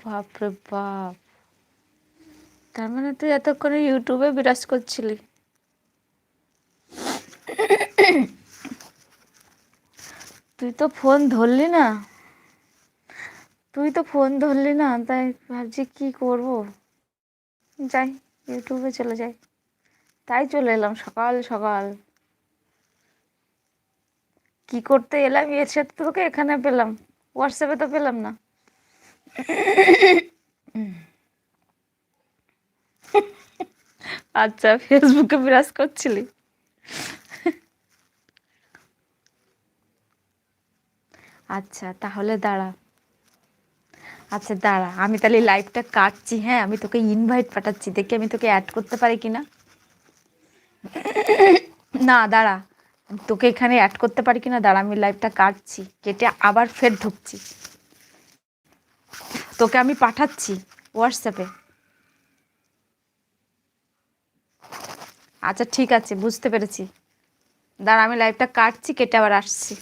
বাপরে বাপ। তার মানে তুই এতক্ষণে ইউটিউবে বিরাজ করছিলি? তুই তো ফোন ধরলি না। তুই তো ফোন ধরলি না, তাই ভাবছি কি করব? যাই, ইউটিউবে চলে যাই। তাই চলে এলাম সকাল সকাল। কি করতে এলাম? এসে তো তোকে এখানে পেলাম। হোয়াটসঅ্যাপে তো পেলাম না। আচ্ছা ফেসবুকে বিরাজ করছিলি? আচ্ছা তাহলে দাঁড়া। আচ্ছা দাঁড়া, আমি তাহলে লাইভটা কাটছি হ্যাঁ? আমি তোকে ইনভাইট পাঠাচ্ছি, দেখি আমি তোকে অ্যাড করতে পারি কি না না দাঁড়া, তোকে এখানে অ্যাড করতে পারি কি না দাঁড়া, আমি লাইভটা কাটছি, কেটে আবার ফের ঢুকছি। তোকে আমি পাঠাচ্ছি হোয়াটসঅ্যাপে আচ্ছা ঠিক আছে, বুঝতে পেরেছি। দাঁড়া, আমি লাইভটা কাটছি, কেটে আবার আসছি।